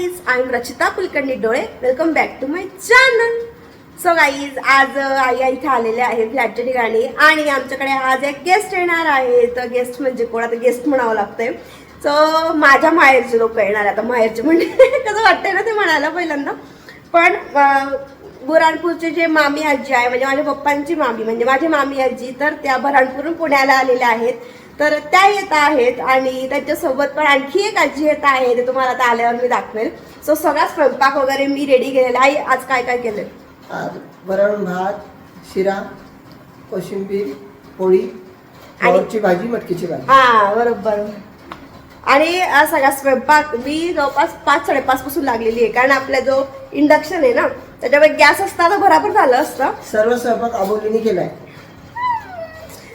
Guys I am Rachita Kulkarni Dole. Welcome back to my channel so guys आज आई इथे आलेल्या आहे फ्लॅटच्या ठिकाणी. आणि आमच्याकडे आज एक गेस्ट येणार आहे. तर गेस्ट म्हणजे कोण? आता गेस्ट म्हणावं लागतंय. सो माझ्या माहेरचे लोक येणार आता माहेरचे म्हणजे कसं वाटतंय ना ते म्हणायला पहिल्यांदा. पण अ, बुराणपूरचे जे मामी आजी आहे म्हणजे माझ्या पप्पांची मामी म्हणजे माझी मामी आजी तर त्या बुराणपूरून पुण्याला आलेल्या आहेत. तर त्या येत आहेत आणि त्याच्यासोबत पण आणखी एक आजी येत आहे ते तुम्हाला आता आल्यावर मी दाखवेल. सो सगळा स्वयंपाक वगैरे मी रेडी केलेला आई आज काय काय केलं आज वरण भात शिरा कोशिंबीर पोळी आणि- भाजी मटकीची भाजी. हा बरोबर. आणि सगळा स्वयंपाक मी जवळपास पाच साडेपाच पासून लागलेली आहे. कारण आपला जो इंडक्शन आहे ना त्याच्यामुळे गॅस असता तर बराबर झालं असतं. सर्व स्वयंपाक आबोलीने केलाय.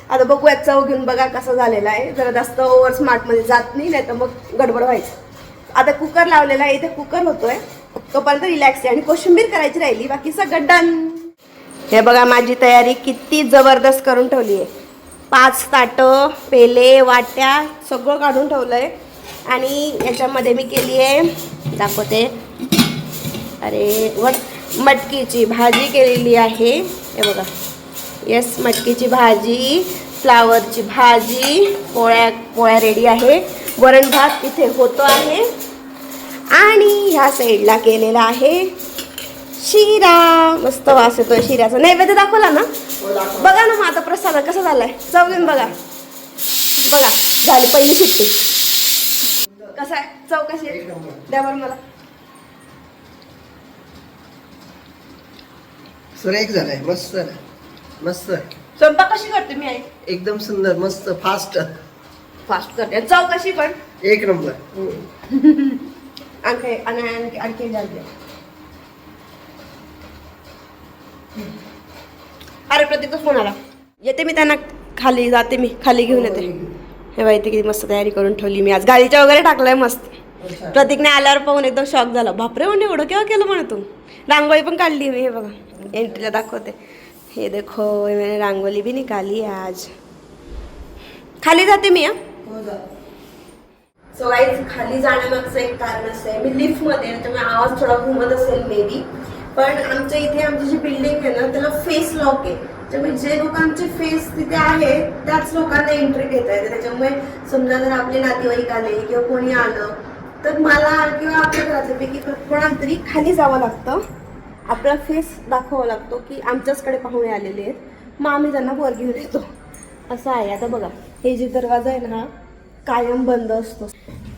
आता बघूया चव घेऊन बघा कसा झालेला आहे. जरा जास्त ओव्हर स्मार्टमध्ये जात नाही नाही तर मग गडबड व्हायचं. आता कुकर लावलेला आहे इथे कुकर होतोय. तोपर्यंत रिलॅक्स आहे आणि कोशिंबीर करायची राहिली बाकी सगळं डन हे बघा माझी तयारी किती जबरदस्त करून ठेवली आहे. पाच ताटं पेले वाट्या सगळं काढून ठेवलं आहे आणि याच्यामध्ये मी केली आहे दाखवते. अरे वट मटकीची भाजी केलेली आहे. हे बघा. येस मटकीची भाजी फ्लावरची भाजी पोळ्या पोळ्या रेडी आहे. वरण भात इथे होतो आहे. आणि ह्या साईडला केलेला आहे शिरा. मस्त वास येतोय शिऱ्याचा. नैवेद्य दाखवला ना? बघा ना मग आता प्रसाद कसा झालाय. चव बघा. बघा झाली पहिली शिट्टी. कसा आहे? चव कशी आहे. द्या बरं मला. सुरेख झालाय मस्त झालाय. मस्त. स्वयंपाक कशी करते मी आई? एकदम सुंदर मस्त फास्ट फास्ट करते. चव कशी पण? एक नंबर. आणखी आणि आणखी. अरे प्रतीकचा फोन आला. येते मी त्यांना खाली जाते मी खाली घेऊन येते. हे बाई इथे किती मस्त तयारी करून ठेवली मी आज. गाडीच्या वगैरे टाकलंय मस्त. प्रतीकने आल्यावर पाहून एकदम शॉक झाला. बापरे म्हणजे एवढं केव्हा केलं म्हणे तू? रांगोळी पण काढली मी हे बघा. एंट्रीला दाखवते. हे देखो मैंने रांगोली भी निकाली आज। खाली जाते मी सो गाईज खाली जाण्यामागचं एक कारण असं आहे. मी लिफ्टमध्ये त्यामुळे आवाज थोडा घुमत असेल मे बी पण आमच्या इथे आमची जी बिल्डिंग आहे ना त्याला फेस लॉक आहे. त्यामुळे जे लोकांचे फेस तिथे आहे त्याच लोकांना एंट्री घेता येते. त्याच्यामुळे समजा जर आपले नातेवाईक आले किंवा कोणी आलं तर मला किंवा आपल्या घरातल्यापैकी कोणाला तरी खाली जावं लागतं. आपला फेस दाखवावा लागतो की आमच्याचकडे पाहुणे आलेले आहेत. मग आम्ही त्यांना वर घेऊन येतो. असं आहे. आता बघा हे जे दरवाजा आहे ना हा कायम बंद असतो.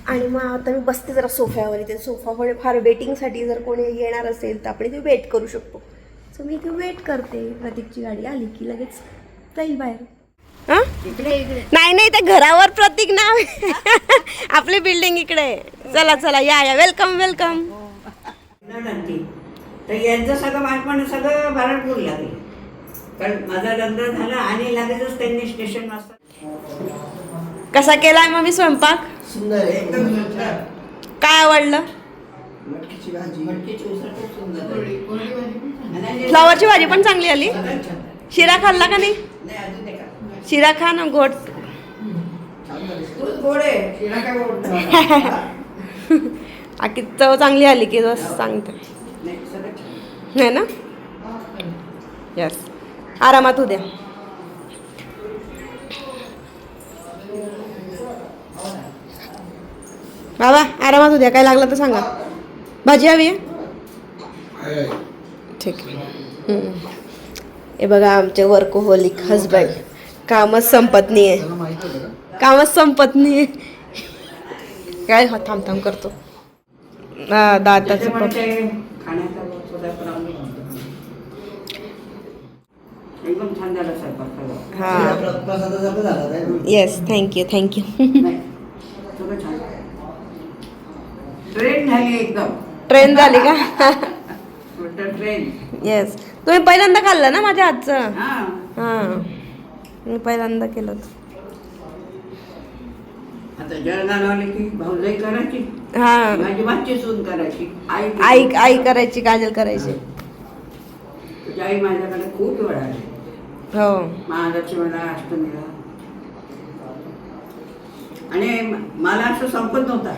आणि मग आता मी बसते जरा सोफ्यावर इथे. सोफावर फार वेटिंगसाठी जर कोणी येणार असेल तर आपण इथे वेट करू शकतो. सो मी इथे वेट करते. प्रतीकची गाडी आली की लगेच जाईल बाहेर. हं? नाही नाही त्या घरावर प्रतीक नाव आहे. आपली बिल्डिंग इकडे आहे. चला चला या या. वेलकम वेलकम तर यांचं सगळं बालपण सगळं बाराणपूर लागले. कारण माझा लग्न झालं आणि लगेचच त्यांनी स्टेशन वाजता कसा केलाय मग मी स्वयंपाक? सुंदर. एकदम काय आवडलं? मटकीची भाजी. मटकीची उसळ खूप सुंदर आहे. फ्लॉवरची भाजी पण चांगली आली. शिरा खाल्ला का नाही? शिरा खा ना गोड. आखी चव चांगली आली की बस सांगते. नाही, सगळं छान. है ना? यस आरामात उद्या. बाबा आरामात उद्या. काय लागलं तर सांगा. भाजी हवी आहे? ठीक आहे. हे बघा आमचे वर्कोहोलिक हजबंड कामच संपत नाही आहे कामच संपत नाही काय हो थांब थांब करतो. दाताचं त्याच्यामुळे होतो. एकदम छान झाला स्वयंपाक सगळं. हा. प्रसादासारखं झालं काय? येस थँक्यू थँक्यू नाही, सगळं छान. ट्रेन झाली एकदम. ट्रेन झाली का? ट्रेन येस तुम्ही पहिल्यांदा खाल्लं ना माझ्या हातचं हा. हां. मी पहिल्यांदा केलं होतं. आता जळगाव आले की भाऊजाई करायची. हां. माझी सून करायची. आई आई आई करायची काजल करायची. तुझी आई माझ्याकडे खूप वेळ आली. हो. महालक्ष्मीला अष्टमीला. आणि म- मला असं संपत नव्हता.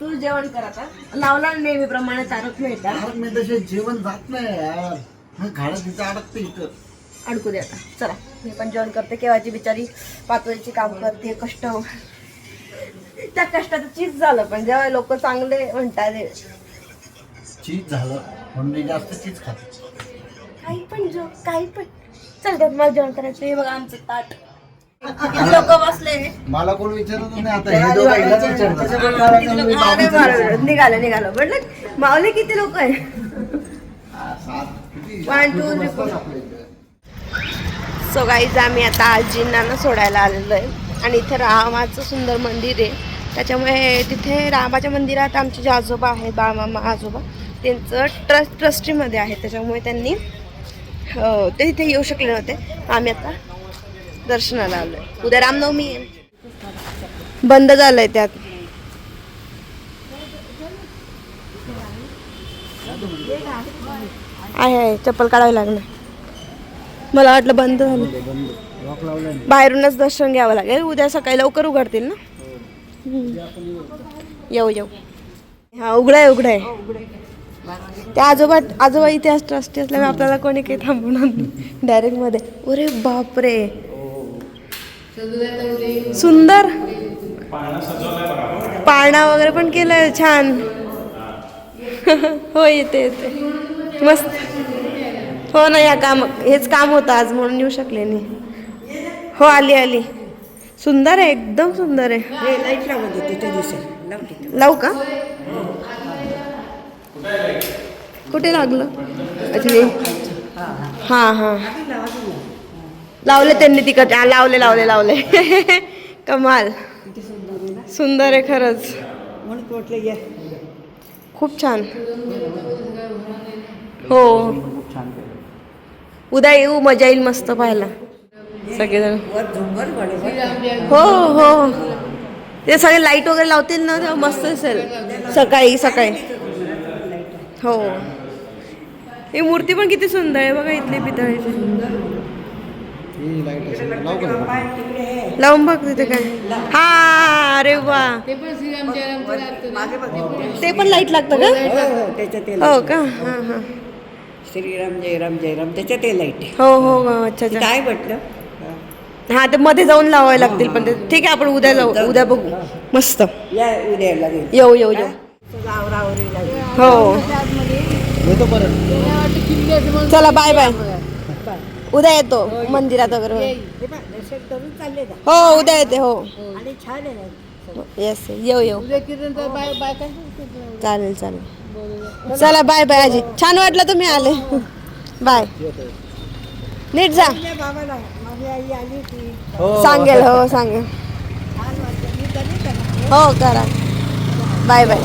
तू जेवण कर आता. लावला नेहमीप्रमाणे तारक मेहता तारक मेहताशिवाय जेवण जात नाही यार. हा घाडा तिथं अडकते इथं. अडकू दे आता. चला मी पण जेवण करते. केव्हाची बिचारी पातळीची काम करते कष्ट त्या कष्टाचं चीज झालं पण जेव्हा लोक चांगले म्हणतात चीज झालं म्हणून मी जास्त चीज खाते. काही पण जो काही पण. चल त्यात मला जेवण करायचं हे बघा आमचं ताट. लोक बसले. मला कोण विचारत नाही आता? हे दोघं हिलाच विचारतात. किती लोक अरे बरं निघालं निघालं. म्हटलं मावले किती लोक आहे हा, सात. किती? One, two, three, four. आपल्या इथं. सो गाईज आम्ही आता आजींना ना सोडायला आलेलो आहे. आणि इथे रामाचं सुंदर मंदिर आहे. त्याच्यामुळे तिथे रामाच्या मंदिरात आमचे जे आजोबा आहेत बाळमामा आजोबा त्यांचं ट्रस्ट ट्रस्टीमध्ये आहे. त्याच्यामुळे त्यांनी हो, ते तिथे येऊ शकले नव्हते. आम्ही आता दर्शनाला आलो आहे उद्या रामनवमी आहे. बंद झालं आहे त्यात. आहे आहे. चप्पल काढावी लागणार. मला वाटलं बंद झालं. बाहेरूनच दर्शन घ्यावं लागेल. उद्या सकाळी लवकर उघडतील ना? हम्म. येऊ. येऊ हा उघडा आहे उघडा. आहे ते आजोबा आजोबा इतिहास ट्रस्टी असल्यामुळे आपल्याला कोणी काही थांबवणार नाही. डायरेक्टमध्ये. अरे बापरे. सुंदर. पाळणा वगैरे पण केलंय छान. हो येते येते. मस्त. हो ना या काम हेच काम होतं आज म्हणून येऊ शकले नाही. हो आली आली. सुंदर आहे एकदम सुंदर आहे. हे लाइट लावत होते त्या दिवशी. लावते लावू का? कुठे लागलं? अच्छा हे. हां हां. लावले त्यांनी तिकट. हा, लावले लावले लावले. कमाल. सुंदर आहे खरंच. म्हणून म्हटलं या. खूप छान. हो. उद्या येऊ मजा येईल मस्त पाहायला. सगळेजण. हो हो. ते सगळे लाइट वगैरे लावतील ना तेव्हा मस्त असेल सकाळी सकाळी. हो. ही मूर्ती पण किती सुंदर आहे बघा इथली पितळेची. लावून बघ तिथे काय. हा अरे वा. ते पण लाइट लागतं का? हो हो का? हां हां. श्रीराम जयराम जयराम त्याच्यात ते लाइट आहे. हो हो हो अच्छा अच्छा. काय म्हटलं? हा ते मध्ये जाऊन लावावे लागतील पण ते ठीक आहे आपण उद्या जाऊ उद्या बघू. मस्त. या उद्या लागेल. येऊ येऊ येऊ. हो? येतो परत. चला बाय बाय उद्या येतो मंदिरात वगैरे. हे बघ, दर्शन करून चालले जा. हो उद्या येते हो. आणि छान आहे ना. येस येऊ येऊ. चालेल चालेल. चला बाय बाय आजी. छान वाटलं तुम्ही आले. बाय नीट जा. हो. सांगेल हो सांगेल. हो करा. Bye bye